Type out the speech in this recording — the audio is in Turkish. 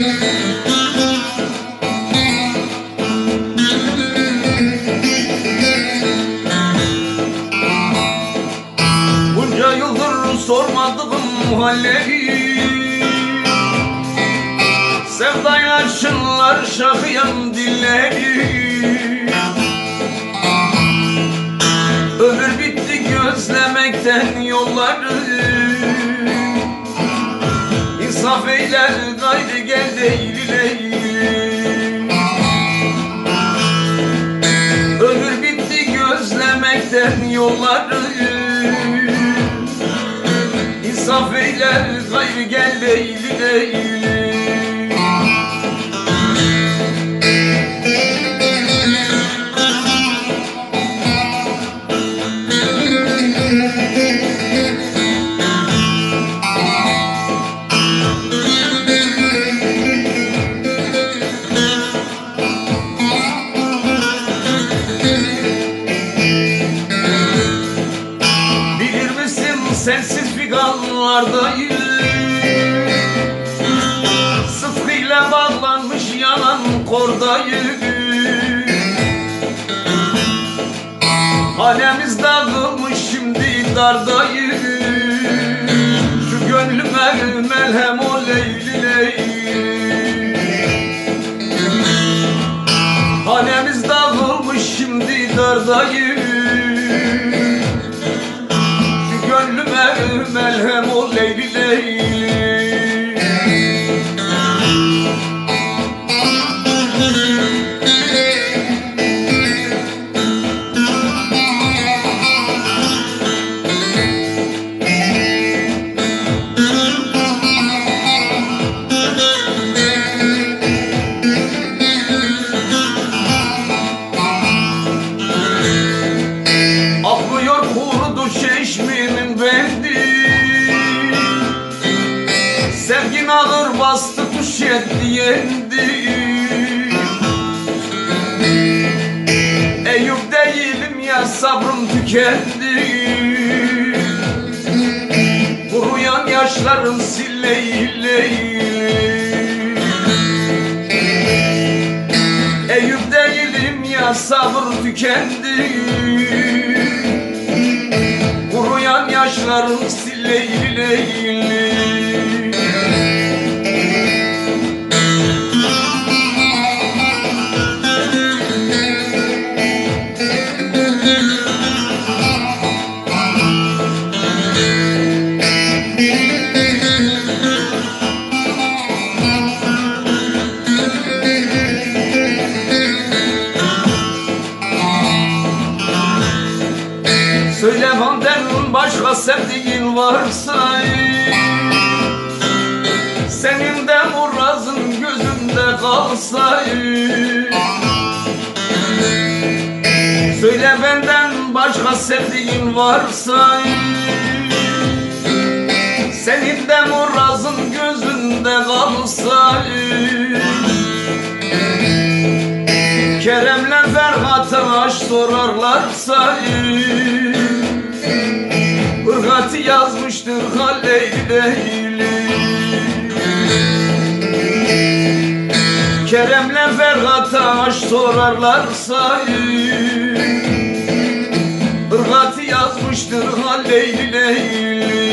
Bunca yıldır sormadığım halleri Sevdayla çınlar şakıyan dilleri Ömür bitti gözlemekten yolları İnsaf eyler gayrı gel değil Leyli Ömür bitti gözlemekten yolları İnsaf eyler gayrı gel Leyli sensiz figanlardayım Sıtkıyla bağlanmış yanan kordayım Hanemiz dağılmış şimdi dardayım Şu gönlüme melhem o leyli leyli. Hanemiz dağılmış şimdi dardayım melhem ol leyli leyli Sevgin ağır bastı tuş etti yendi. Eyüp değilim ya sabrım tükendi. Kuruyan yaşlarım silleyli Eyüp değilim ya sabır tükendi. Kuruyan yaşlarım silleyli Söyle Vander'in başka sevdiğin varsa Senin de murazın gözünde kalsa Söyle benden başka sevdiğin varsa Senin de murazın gözünde kalsa Kerem'le Ferhat'a aş sorarlarsa yazmıştır Halil Leyli Kerem'le Ferhat'a aş sorarlarsa Irgatı yazmıştır Halil Leyli